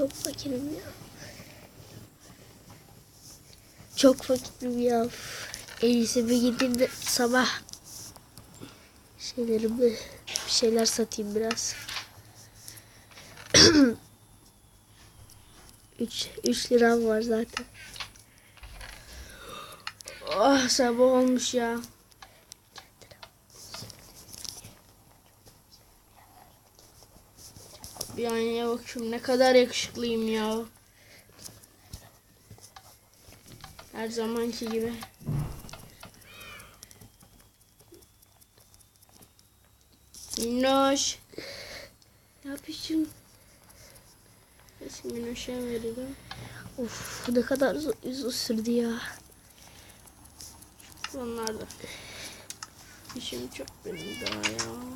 çok fakirim ya. Çok fakirim ya. En iyisi bir gideyim de sabah şeylerimi bir şeyler satayım biraz. 3 3 liram var zaten. Oh sabah olmuş ya. Bir aynaya bakıyorum ne kadar yakışıklıyım ya. Her zamanki gibi. Minnoş. Ne yapıyorsun? Kesin Minnoş'a verelim. Of ne kadar uzun, sürdü ya. Onlar da. İşim çok benim daha ya.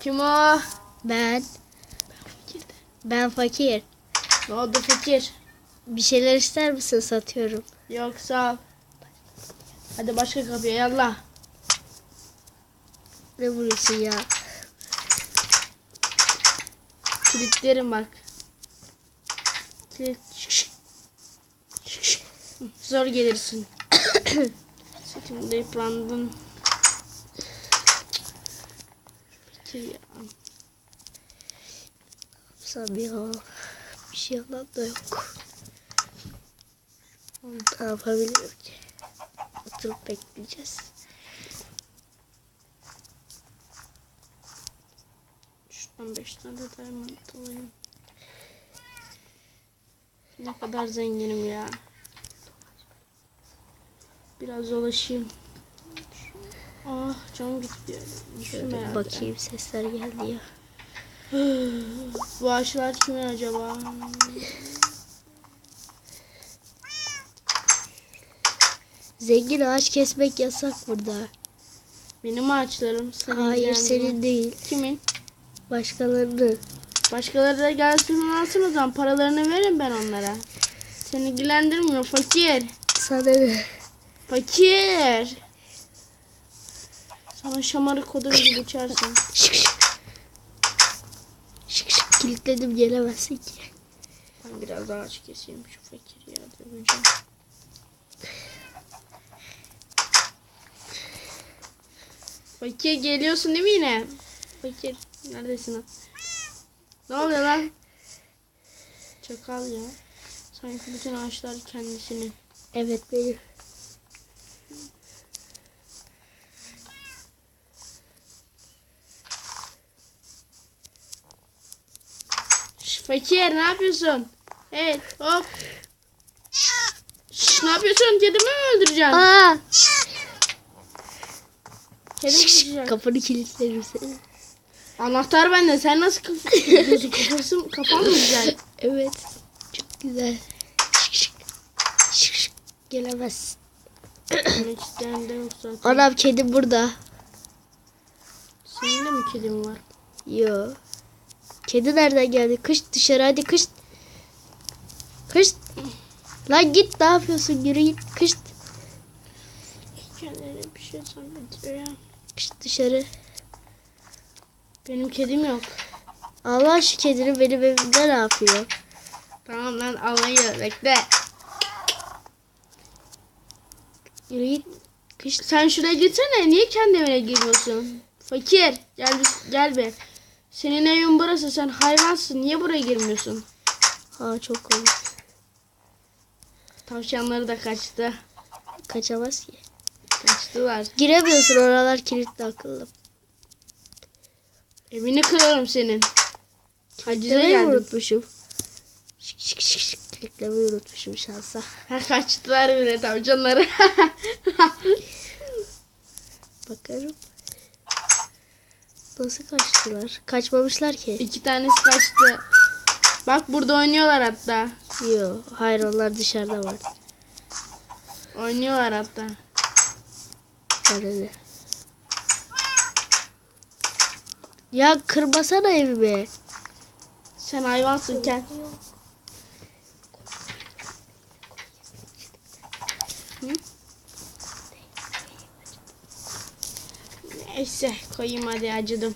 Kim o? Ben ben fakir. Ne oldu fakir? Bir şeyler ister misin satıyorum. Yok sağ ol. Hadi başka kapıya yallah. Ne vuruyorsun ya? Kilitlerim bak. Kilit. Zor gelirsin. Şimdi yıprandın. Fakir ya. Ya. Bir şey yalan da yok. Ne yapabilirim ki? Oturup bekleyeceğiz. Şuradan beş tane diamond alayım. Ne kadar zenginim ya. Biraz dolaşayım. Ah canım gitti. Şöyle herhalde. bakayım sesler geldi ya. Bu ağaçlar kimin acaba? Zengin ağaç kesmek yasak burada. Benim ağaçlarım. Seni Hayır senin değil. Kimin? Başkalarının. Başkaları da gelsin alsın o zaman. Paralarını verin ben onlara. Seni ilgilendirmiyor fakir. Sana ne? Fakir. Sana şamarı kodum gibi uçarsın. Şık şık. Şık şık kilitledim gelemezsin ki. Ben biraz ağaç keseyim şu fakiri ya döveceğim. Fakir geliyorsun değil mi yine? Fakir neredesin lan? Ne oluyor lan? Çakal ya. Sanki bütün ağaçlar kendisinin. Evet benim. Fakir ne yapıyorsun? Evet hop. Şş, ne yapıyorsun? Kedimi mi öldüreceksin? Aa! Kedimi öldüreceksin. kapını kilitlerim seni. Anahtar bende. Sen nasıl kaf kafası kafan mı güzel? Evet. Çok güzel. Şık şık. Şık şık. Gelemezsin. Yok. Anam kedim burada. Senin de mi kedin var? Yo. Kedi nereden geldi? Kış dışarı hadi kış. Kış. Lan git ne yapıyorsun? Yürü git. Kış. Kendine bir şey zannediyor ya. Kış dışarı. Benim kedim yok. Allah şu kedini benim evimde ne yapıyor? Tamam lan alayı bekle. Yürü git. Kış. Sen şuraya gitsene. Niye kendi evine giriyorsun? Fakir. Gel gel be. Senin evin burası. Sen hayvansın. Niye buraya girmiyorsun? Ha çok komik. Tavşanları da kaçtı. Kaçamaz ki. Kaçtılar. Giremiyorsun oralar kilitli akıllı. Evini kırarım senin. Hacize Kilitlemeyi geldim. unutmuşum. Şık şık şık şık. Kilitlemeyi unutmuşum şansa. Ha, kaçtılar bile tavşanları. Bakarım. Nasıl kaçtılar? Kaçmamışlar ki. İki tanesi kaçtı. Bak burada oynuyorlar hatta. Yo, hayır onlar dışarıda var. Oynuyorlar hatta. Ne? Ya kırmasana evimi. Sen hayvansın Ken. Neyse koyayım hadi acıdım.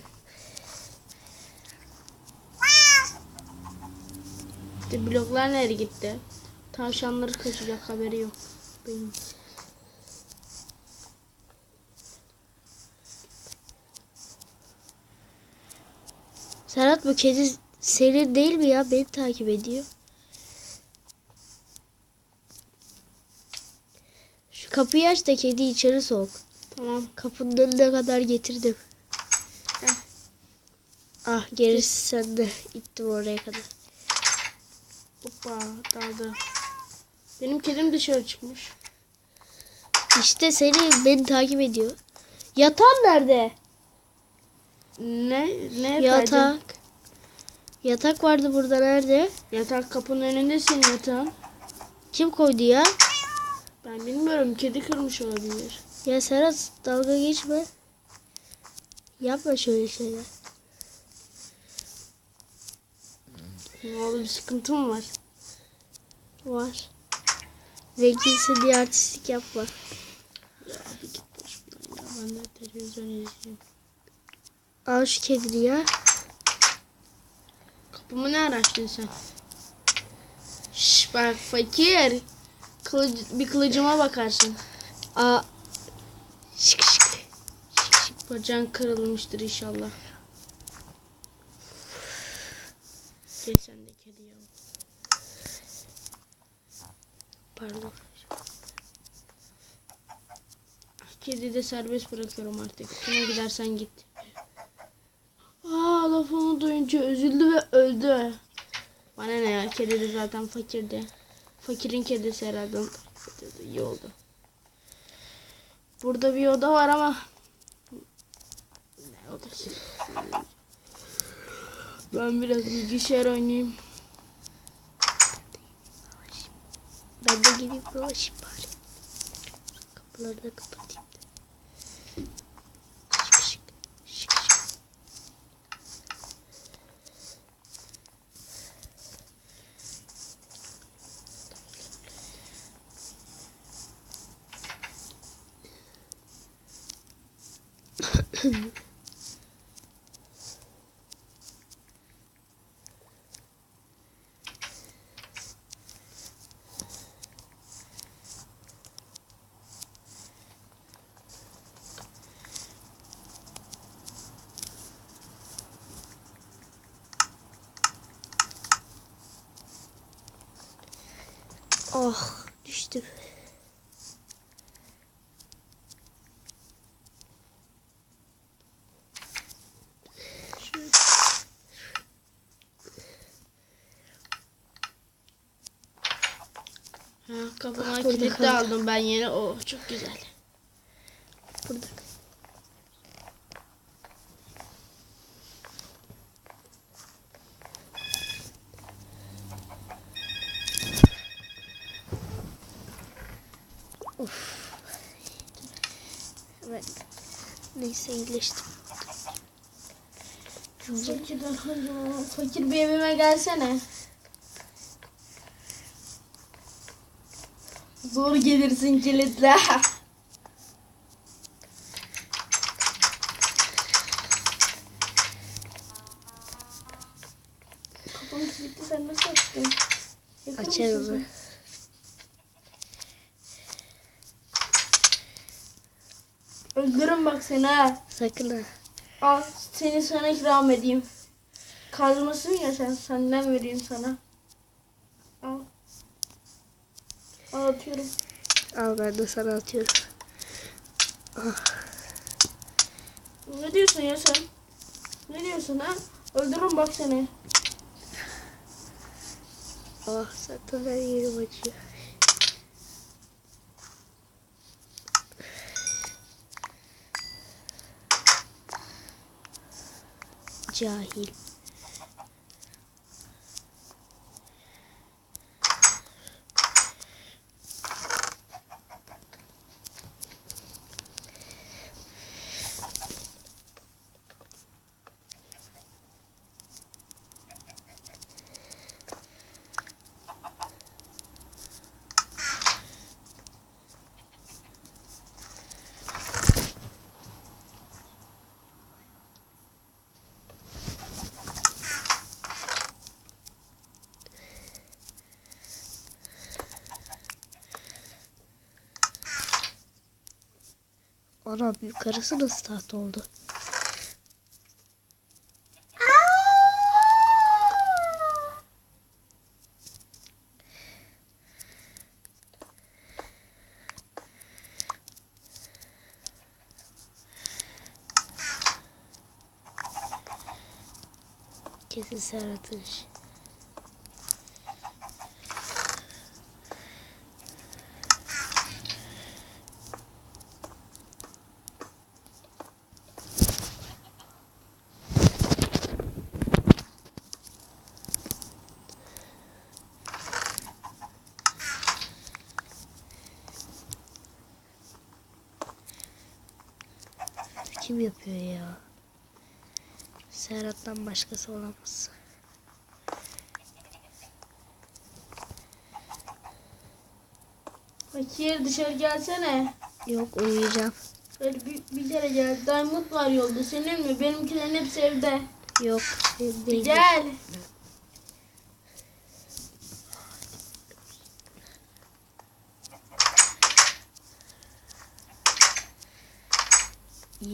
İşte bloklar nereye gitti? Tavşanları kaçacak haberi yok. Benim. Serhat bu kedi senin değil mi ya? Beni takip ediyor. Şu kapıyı aç da kedi içeri sok. Tamam. Kapının önüne kadar getirdim. Heh. Ah gerisi sende. İttim oraya kadar. Hoppa daldı. Benim kedim dışarı çıkmış. İşte seni beni takip ediyor. Yatan nerede? Ne? Ne Yatak. Yatak vardı burada nerede? Yatak kapının önünde senin yatağın. Kim koydu ya? Ben bilmiyorum. Kedi kırmış olabilir. Ya Serhat dalga geçme. Yapma şöyle şeyler. Ne oldu bir sıkıntı mı var? Var. Zenginsin diye artistlik yapma. Ya git başımdan ya. Ben de televizyon izleyeyim. Al şu kedini ya. Kapımı ne araştın sen? Şş bak fakir. Kılıc, bir kılıcıma bakarsın. Aa. Şık şık. Şık şık bacağın kırılmıştır inşallah. Gel sen de kedi ya. Pardon. Kedi de serbest bırakıyorum artık. Kime gidersen git. Aa lafını duyunca üzüldü ve öldü. Bana ne ya kedi de zaten fakirdi. Fakirin kedisi herhalde. İyi oldu. Burada bir oda var ama? Ben biraz bilgisayar oynayayım. Ben de gideyim dolaşayım bari. Kapıları da kapatayım. Şık şık. Şık şık. Oh düştüm. Kapıma Burada kilit de aldım ben yeni. Oh çok güzel. Burada. Of. Evet. Neyse iyileştim. Fakir, fakir bir evime gelsene. Zor gelirsin kilitle. Kapım kilitli sen nasıl açtın? Yakın Açarım mısın Öldürürüm bak seni ha. Sakın ha. Al seni sana ikram edeyim. Kazmasın ya sen senden vereyim sana. Al. Al atıyorum. Al ben de sana atıyorum. Ne diyorsun ya sen? Ne diyorsun ha? Öldürürüm bak seni. Oh zaten her yerim acıyor. 就要一 Ana yukarısı nasıl tahta oldu? Kesin Serhat'ın işi. Kim yapıyor ya? Serhat'tan başkası olamaz. Fakir dışarı gelsene. Yok uyuyacağım. Böyle bir, bir kere gel. Diamond var yolda. Senin mi? Benimkilerin hepsi evde. Yok. Bir Değil. gel.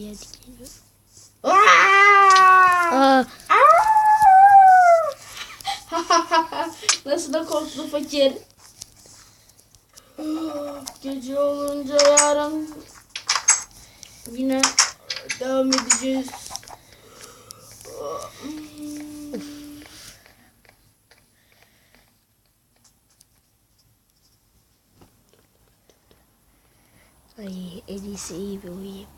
Geliyorum. Aa! Aa, Nasıl da korktu fakir. Gece olunca yarın yine devam edeceğiz. ay en iyisi iyi bir uyuyayım.